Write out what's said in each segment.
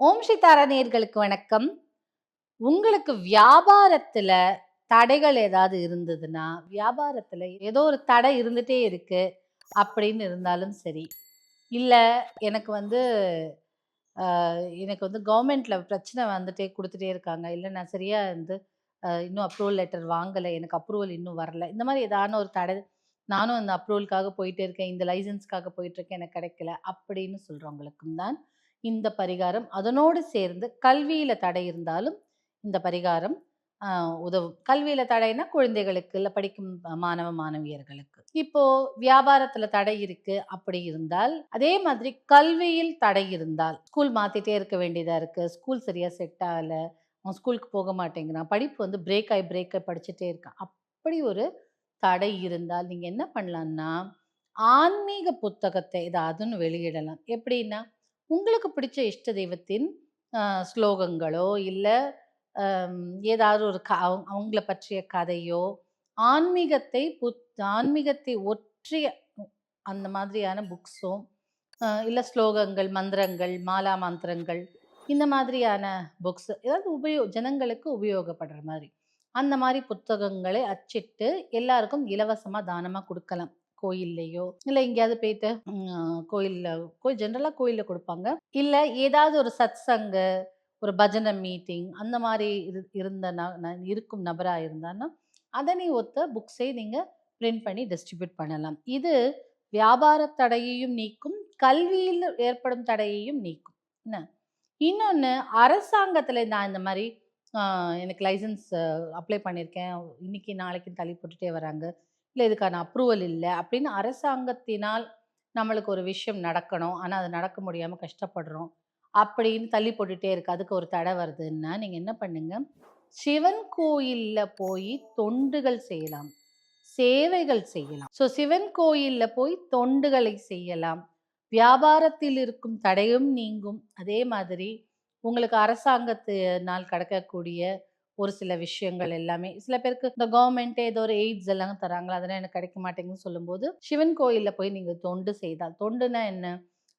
ஓம் சித்தாரா நேர்களுக்கு வணக்கம். உங்களுக்கு வியாபாரத்துல தடைகள் ஏதாவது இருந்ததுன்னா வியாபாரத்துல ஏதோ ஒரு தடை இருந்துட்டே இருக்கு அப்படின்னு இருந்தாலும் சரி. இல்லை எனக்கு வந்து எனக்கு வந்து கவர்மெண்ட்ல பிரச்சனை வந்துட்டே கொடுத்துட்டே இருக்காங்க. இல்லை நான் சரியா வந்து இன்னும் அப்ரூவல் லெட்டர் வாங்கலை. எனக்கு அப்ரூவல் இன்னும் வரல. இந்த மாதிரி ஏதான ஒரு தடை நானும் அந்த அப்ரூவலுக்காக போயிட்டு இருக்கேன். இந்த லைசன்ஸ்க்காக போயிட்டு இருக்கேன். எனக்கு கிடைக்கல. அப்படின்னு சொல்றவங்களுக்கும் தான் இந்த பரிகாரம். அதனோடு சேர்ந்து கல்வியில் தடை இருந்தாலும் இந்த பரிகாரம் உதவும் கல்வியில் தடைனா குழந்தைகளுக்கு இல்லை படிக்கும் மாணவ மாணவியர்களுக்கு. இப்போ வியாபாரத்தில் தடை இருக்கு அப்படி இருந்தால் அதே மாதிரி கல்வியில் தடை இருந்தால் ஸ்கூல் மாற்றிட்டே இருக்க வேண்டியதாக இருக்கு. ஸ்கூல் சரியாக செட் ஆகல. அவன் ஸ்கூலுக்கு போக மாட்டேங்கிறான். படிப்பு வந்து பிரேக் ஆகி பிரேக் ஆகி படிச்சுட்டே இருக்கான். அப்படி ஒரு தடை இருந்தால் நீங்கள் என்ன பண்ணலான்னா ஆன்மீக புத்தகத்தை ஏதாவதுன்னு வெளியிடலாம். எப்படின்னா உங்களுக்கு பிடிச்ச இஷ்ட தெய்வத்தின் ஸ்லோகங்களோ இல்லை ஏதாவது ஒரு க அவங்க- அவங்கள பற்றிய கதையோ ஆன்மீகத்தை புத் ஆன்மீகத்தை ஒற்றிய அந்த மாதிரியான புக்ஸும் இல்லை ஸ்லோகங்கள் மந்திரங்கள் மாலா மந்திரங்கள் இந்த மாதிரியான புக்ஸ் ஏதாவது உபயோ ஜனங்களுக்கு உபயோகப்படுற மாதிரி. அந்த மாதிரி புத்தகங்களை அச்சிட்டு எல்லாருக்கும் இலவசமாக தானமாக கொடுக்கலாம். கோயில்லையோ இல்லை எங்கேயாவது போயிட்டு கோயிலில் கோயில்ல கோயில் ஜென்ரலாக கோயிலில் கொடுப்பாங்க. இல்லை ஏதாவது ஒரு சத் சங்கு ஒரு பஜனை மீட்டிங் அந்த மாதிரி இரு இருந்த இருக்கும் நபராக இருந்தான்னா அதனை ஒத்த புக்ஸை நீங்கள் பிரிண்ட் பண்ணி டிஸ்ட்ரிபியூட் பண்ணலாம். இது வியாபார தடையையும் நீக்கும் கல்வியில் ஏற்படும் தடையையும் நீக்கும். என்ன? இன்னொன்று அரசாங்கத்தில் நான் இந்த மாதிரி ஆஹ், எனக்கு லைசன்ஸ் அப்ளை பண்ணியிருக்கேன். இன்னைக்கு நாளைக்கு தள்ளி போட்டுட்டே வராங்க. இல்லை இதுக்கான அப்ரூவல் இல்லை அப்படின்னு அரசாங்கத்தினால் நம்மளுக்கு ஒரு விஷயம் நடக்கணும். ஆனால் அது நடக்க முடியாமல் கஷ்டப்படுறோம். அப்படின்னு தள்ளி போட்டுகிட்டே இருக்கு. அதுக்கு ஒரு தடை வருதுன்னா நீங்கள் என்ன பண்ணுங்க? சிவன் கோயிலில் போய் தொண்டுகள் செய்யலாம். சேவைகள் செய்யலாம். ஸோ சிவன் கோயிலில் போய் தொண்டுகளை செய்யலாம். வியாபாரத்தில் இருக்கும் தடையும் நீங்கும். அதே மாதிரி உங்களுக்கு அரசாங்கத்தினால் கிடைக்கக்கூடிய ஒரு சில விஷயங்கள் எல்லாமே. சில பேருக்கு இந்த கவர்மெண்ட்டே ஏதோ ஒரு எய்ட்ஸ் எல்லாம் தராங்களா அதெல்லாம் எனக்கு கிடைக்க மாட்டேங்குதுன்னு சொல்லும்போது சிவன் கோயிலில் போய் நீங்கள் தொண்டு செய்தால் தொண்டுனா என்ன?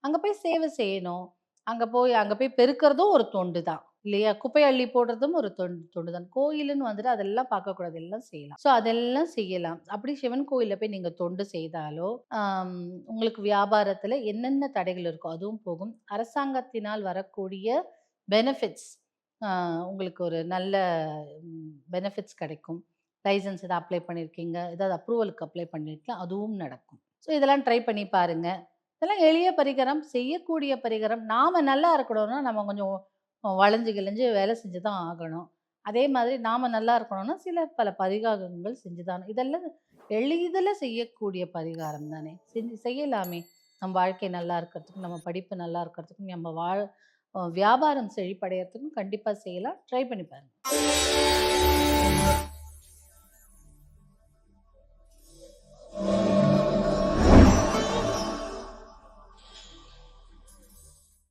அங்கே போய் சேவை செய்யணும். அங்கே போய் அங்கே போய் பெருக்கிறதும் ஒரு தொண்டு தான் இல்லையா? குப்பை அள்ளி போடுறதும் ஒரு தொண்டு தொண்டு தான். கோயிலுன்னு வந்துட்டு அதெல்லாம் பார்க்கக்கூடாது எல்லாம் செய்யலாம். ஸோ அதெல்லாம் செய்யலாம். அப்படி சிவன் கோயிலில் போய் நீங்கள் தொண்டு செய்தாலோ உங்களுக்கு வியாபாரத்தில் என்னென்ன தடைகள் இருக்கோ அதுவும் போகும். அரசாங்கத்தினால் வரக்கூடிய பெனிஃபிட்ஸ் உங்களுக்கு ஒரு நல்ல பெனிஃபிட்ஸ் கிடைக்கும். லைசன்ஸ் எதாவது அப்ளை பண்ணியிருக்கீங்க ஏதாவது அப்ரூவலுக்கு அப்ளை பண்ணியிருக்கீங்க அதுவும் நடக்கும். ஸோ இதெல்லாம் ட்ரை பண்ணி பாருங்கள் இதெல்லாம் எளிய பரிகாரம் செய்யக்கூடிய பரிகாரம். நாம் நல்லா இருக்கணும்னா நம்ம கொஞ்சம் வளைஞ்சு கிழிஞ்சு வேலை செஞ்சு தான் ஆகணும். அதே மாதிரி நாம் நல்லா இருக்கணும்னா சில பல பரிகாரங்கள் செஞ்சு தான் இதெல்லாம் எளிதில் செய்யக்கூடிய பரிகாரம் தானே. செஞ்சு செய்யலாமே. நம்ம வாழ்க்கை நல்லா இருக்கிறதுக்கும் நம்ம படிப்பு நல்லா இருக்கிறதுக்கும் நம்ம வாழ் வியாபாரம் செழிப்படையறதுக்கும் கண்டிப்பாக செய்யலாம். ட்ரை பண்ணி பாருங்கள்